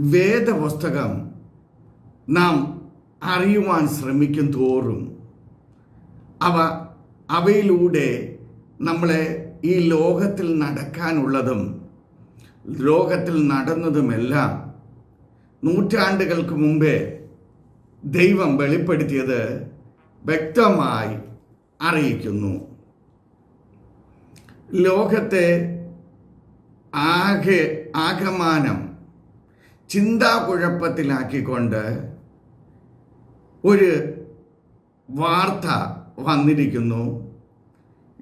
വേദപുസ്തകം നാം അറിയുവാൻ ശ്രമിക്കും തോറും അവ അവയിലൂടെ നമ്മളെ ഈ ലോകത്തിൽ നടക്കാനുള്ളതും ലോകത്തിൽ നടന്നതുമെല്ലാം നൂറ്റാണ്ടുകൾക്ക് മുമ്പേ ദൈവം വെളിപ്പെടുത്തിയത് വ്യക്തമായി അറിയിക്കുന്നു. ലോകത്തെ ആകെ ആകമാനം ചിന്താകുഴപ്പത്തിലാക്കിക്കൊണ്ട് ഒരു വാർത്ത വന്നിരിക്കുന്നു.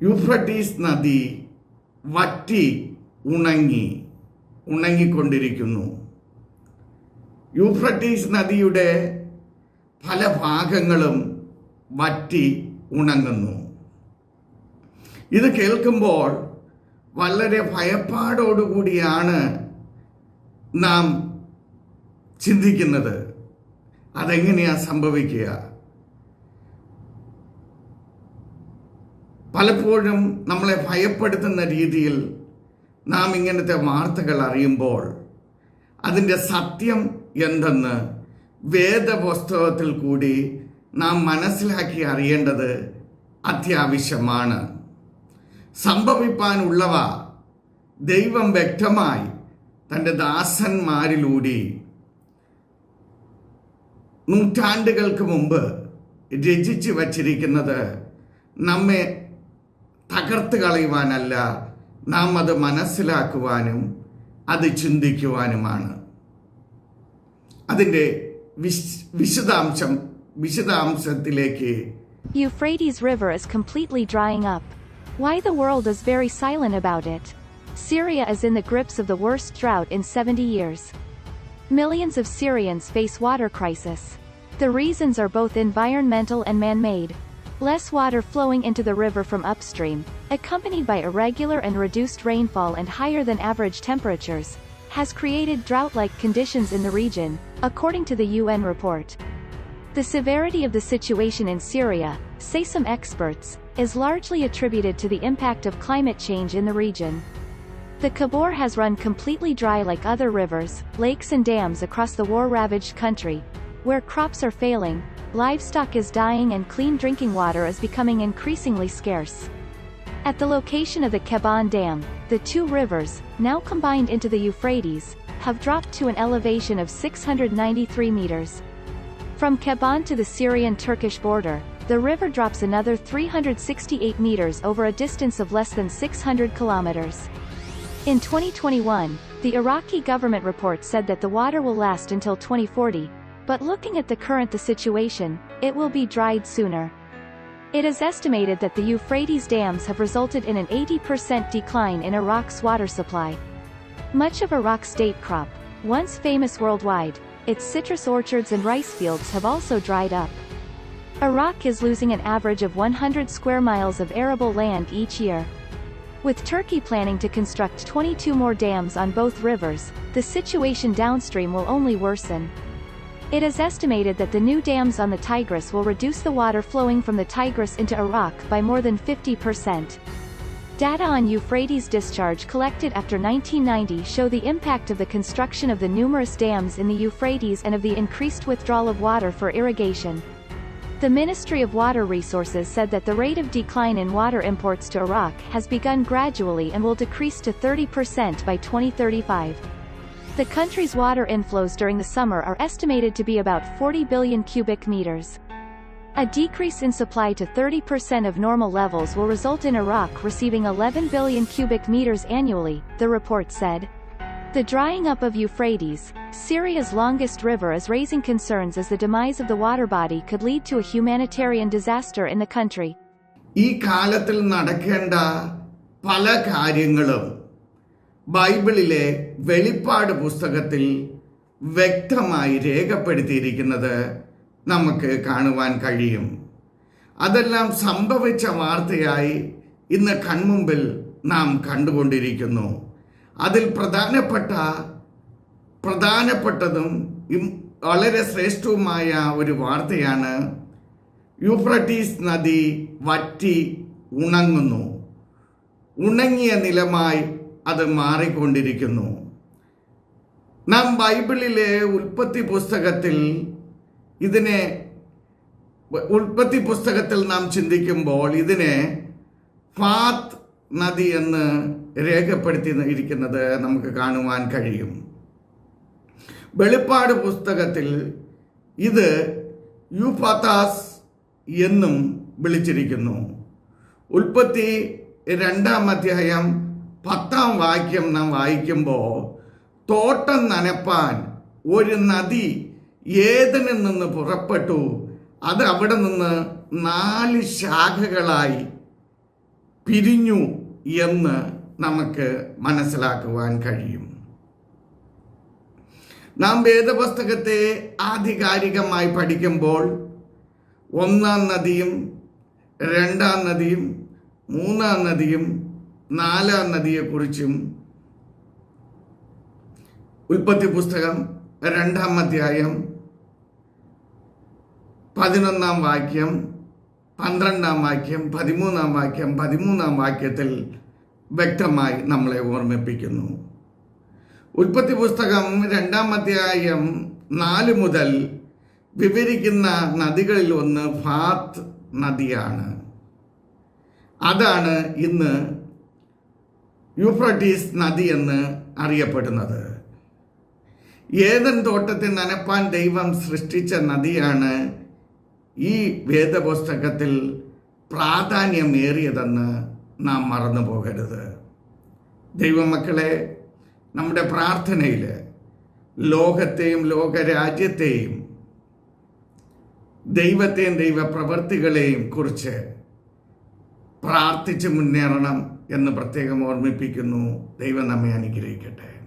യുഫ്രട്ടീസ് നദി വറ്റി ഉണങ്ങി ഉണങ്ങിക്കൊണ്ടിരിക്കുന്നു. യൂഫ്രട്ടീസ് നദിയുടെ പല ഭാഗങ്ങളും വറ്റി ഉണങ്ങുന്നു. ഇത് കേൾക്കുമ്പോൾ വളരെ ഭയപ്പാടോടുകൂടിയാണ് നാം ചിന്തിക്കുന്നത് അതെങ്ങനെയാ സംഭവിക്കുക? പലപ്പോഴും നമ്മളെ ഭയപ്പെടുത്തുന്ന രീതിയിൽ നാം ഇങ്ങനത്തെ വാർത്തകൾ അറിയുമ്പോൾ അതിന്റെ സത്യം എന്തെന്ന് വേദപുസ്തകത്തിൽ കൂടി നാം മനസ്സിലാക്കി അറിയേണ്ടത് അത്യാവശ്യമാണ്. സംഭവിപ്പാനുള്ളവ ദൈവം വ്യക്തമായി തന്റെ ദാസന്മാരിലൂടെ നൂറ്റാണ്ടുകൾക്ക് മുമ്പ് രചിച്ചു വച്ചിരിക്കുന്നത് നമ്മെ തകർത്ത് കളയുവാനല്ല നാം അത് മനസ്സിലാക്കുവാനും അത് ചിന്തിക്കുവാനുമാണ് അതിന്റെ വിശ് വിശദാംശം വിശദാംശത്തിലേക്ക് Euphrates River is completely drying up. Why the world is very silent about it. Syria is in the grips of the worst drought in 70 years. Millions of Syrians face water crisis. The reasons are both environmental and man-made. Less water flowing into the river from upstream, accompanied by irregular and reduced rainfall and higher than average temperatures, has created drought-like conditions in the region, according to the UN report. The severity of the situation in Syria, say some experts, is largely attributed to the impact of climate change in the region. The Kabor has run completely dry like other rivers, lakes and dams across the war-ravaged country, where crops are failing, livestock is dying and clean drinking water is becoming increasingly scarce. At the location of the Keban Dam, the two rivers, now combined into the Euphrates, have dropped to an elevation of 693 meters. From Keban to the Syrian-Turkish border, the river drops another 368 meters over a distance of less than 600 kilometers. In 2021, the Iraqi government report said that the water will last until 2040, but looking at the current the situation, it will be dried sooner. It is estimated that the Euphrates dams have resulted in an 80% decline in Iraq's water supply. Much of Iraq's date crop, once famous worldwide, its citrus orchards and rice fields have also dried up. Iraq is losing an average of 100 square miles of arable land each year. With Turkey planning to construct 22 more dams on both rivers, the situation downstream will only worsen. It is estimated that the new dams on the Tigris will reduce the water flowing from the Tigris into Iraq by more than 50%. Data on Euphrates discharge collected after 1990 show the impact of the construction of the numerous dams in the Euphrates and of the increased withdrawal of water for irrigation. The Ministry of Water Resources said that the rate of decline in water imports to Iraq has begun gradually and will decrease to 30% by 2035. The country's water inflows during the summer are estimated to be about 40 billion cubic meters. A decrease in supply to 30% of normal levels will result in Iraq receiving 11 billion cubic meters annually, the report said. The drying up of Euphrates, Syria's longest river is raising concerns as the demise of the water body could lead to a humanitarian disaster in the country. ഈ കാലത്തിൽ നടക്കേണ്ട പല കാര്യങ്ങളും ബൈബിളിലെ വെളിപ്പാട് പുസ്തകത്തിൽ വ്യക്തമായി രേഖപ്പെടുത്തിയിരിക്കുന്നത് നമുക്ക് കാണുവാൻ കഴിയും അതെല്ലാം സംഭവിച്ച വാർത്തയായി ഇന്ന് കൺമുമ്പിൽ നാം കണ്ടുകൊണ്ടിരിക്കുന്നു അതിൽ പ്രധാനപ്പെട്ട പ്രധാനപ്പെട്ടതും വളരെ ശ്രേഷ്ഠവുമായ ഒരു വാർത്തയാണ് യൂഫ്രട്ടീസ് നദി വറ്റി ഉണങ്ങുന്നു. ഉണങ്ങിയ നിലമായി അത് മാറിക്കൊണ്ടിരിക്കുന്നു. നാം ബൈബിളിലെ ഉൽപ്പത്തി പുസ്തകത്തിൽ ഇതിനെ ഉൽപ്പത്തി പുസ്തകത്തിൽ നാം ചിന്തിക്കുമ്പോൾ ഇതിനെ ഫാത്ത് നദി എന്ന് രേഖപ്പെടുത്തി ഇരിക്കുന്നത് നമുക്ക് കാണുവാൻ കഴിയും. വെളിപ്പാട് പുസ്തകത്തിൽ ഇത് യുഫാത്താസ് എന്നും വിളിച്ചിരിക്കുന്നു. ഉൽപ്പത്തി രണ്ടാം അധ്യായം പത്താം വാക്യം നാം വായിക്കുമ്പോൾ തോട്ടം നനപ്പാൻ ഒരു നദി ഏതിനിൽ നിന്ന് പുറപ്പെട്ടു. അത് അവിടെ നിന്ന് നാല് ശാഖകളായി പിരിഞ്ഞു എന്ന് നമുക്ക് മനസ്സിലാക്കുവാൻ കഴിയും. നാം വേദപുസ്തകത്തെ ആധികാരികമായി പഠിക്കുമ്പോൾ ഒന്നാം നദിയും രണ്ടാം നദിയും മൂന്നാം നദിയും നാലാം നദിയെക്കുറിച്ചും ഉൽപ്പത്തി പുസ്തകം രണ്ടാം അധ്യായം പതിനൊന്നാം വാക്യം പന്ത്രണ്ടാം വാക്യം പതിമൂന്നാം വാക്യം പതിമൂന്നാം വാക്യത്തിൽ വ്യക്തമായി നമ്മളെ ഓർമ്മിപ്പിക്കുന്നു. ഉൽപ്പത്തി പുസ്തകം രണ്ടാം അധ്യായം നാല് മുതൽ വിവരിക്കുന്ന നദികളിൽ ഒന്ന് ഫാത്ത് നദിയാണ്. അതാണ് ഇന്ന് യൂഫ്രട്ടീസ് നദി എന്ന് അറിയപ്പെടുന്നത്. ഏതൻ തോട്ടത്തെ നനപ്പാൻ ദൈവം സൃഷ്ടിച്ച നദിയാണ് ഈ വേദപുസ്തകത്തിൽ പ്രാധാന്യമേറിയതെന്ന് നാം മറന്നു പോകരുത്. ദൈവമക്കളെ നമ്മുടെ പ്രാർത്ഥനയിൽ ലോകത്തെയും ലോകരാജ്യത്തെയും ദൈവത്തെയും ദൈവപ്രവർത്തികളെയും കുറിച്ച് പ്രാർത്ഥിച്ച് മുന്നേറണം എന്ന് പ്രത്യേകം ഓർമ്മിപ്പിക്കുന്നു. ദൈവം നമ്മെ അനുഗ്രഹിക്കട്ടെ.